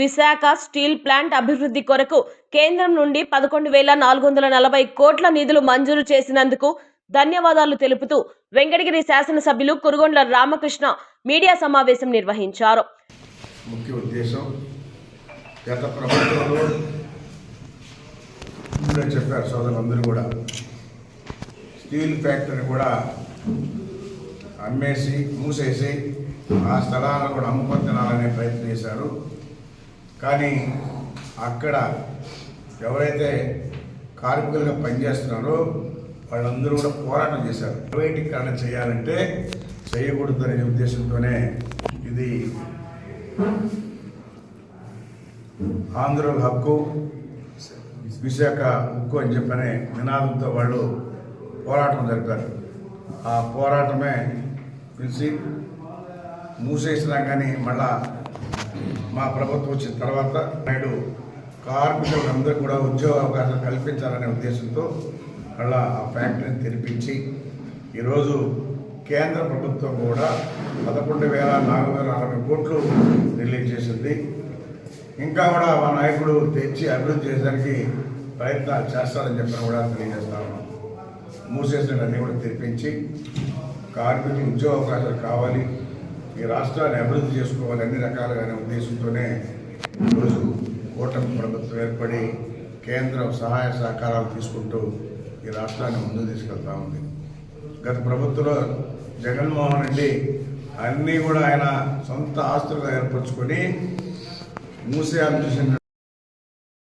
Visakha steel plant అభివృద్ధి కొరకు కేంద్రం నుండి పదకొండు వేల నాలుగు వందల నలభై కోట్ల నిధులు మంజూరు చేసినందుకు ధన్యవాదాలు తెలుపుతూ వెంకటగిరి శాసనసభ్యులు కురుగొండ్ల రామకృష్ణ మీడియా సమావేశం నిర్వహించారు. ముఖ్య ఉద్దేశం గత ప్రభుత్వంలో ఇప్పుడే చెప్పారు సోదరులందరూ కూడా. స్టీల్ ఫ్యాక్టరీ కూడా అమ్మేసి మూసేసి ఆ స్థలాలను కూడా అమ్ముకొని తినాలనే ప్రయత్నం చేశారు. కానీ అక్కడ ఎవరైతే కార్మికులుగా పనిచేస్తున్నారో వాళ్ళందరూ కూడా పోరాటం చేశారు. ప్రైవేటీకరణ చేయాలంటే చేయకూడదనే ఉద్దేశంతోనే ఇది ఆంధ్రుల హక్కు విశాఖ హక్కు అని చెప్పనే నినాదంతో వాళ్ళు పోరాటం జరిపారు ఆ పోరాటమే పిలిచి మూసేసినా కానీ మళ్ళా మా ప్రభుత్వం వచ్చిన తర్వాత నాయుడు కార్మికులందరూ కూడా ఉద్యోగ అవకాశాలు కల్పించాలనే ఉద్దేశంతో మళ్ళా ఆ ఫ్యాక్టరీని తెరిపించి ఈరోజు కేంద్ర ప్రభుత్వం కూడా పదకొండు వేల నాలుగు వేల అరవై కోట్లు రిలీజ్ చేసింది. ఇంకా కూడా మా నాయకుడు తెచ్చి అభివృద్ధి చేయడానికి ప్రయత్నాలు చేస్తారని చెప్పిన కూడా తెలియజేస్తా ఉన్నాం. మూసేసినవన్నీ కూడా తెరిపించి కార్మికులు ఉద్యోగ అవకాశాలు కావాలి. ఈ రాష్ట్రాన్ని అభివృద్ధి చేసుకోవాలి అన్ని రకాలుగానే ఉద్దేశంతోనే ఈరోజు కూటమి ప్రభుత్వం ఏర్పడి కేంద్రం సహాయ సహకారాలు తీసుకుంటూ ఈ రాష్ట్రాన్ని ముందుకు తీసుకెళ్తా ఉంది. గత ప్రభుత్వంలో జగన్మోహన్ రెడ్డి అన్నీ కూడా ఆయన సొంత ఆస్తులుగా ఏర్పరచుకొని మూసే చూసిన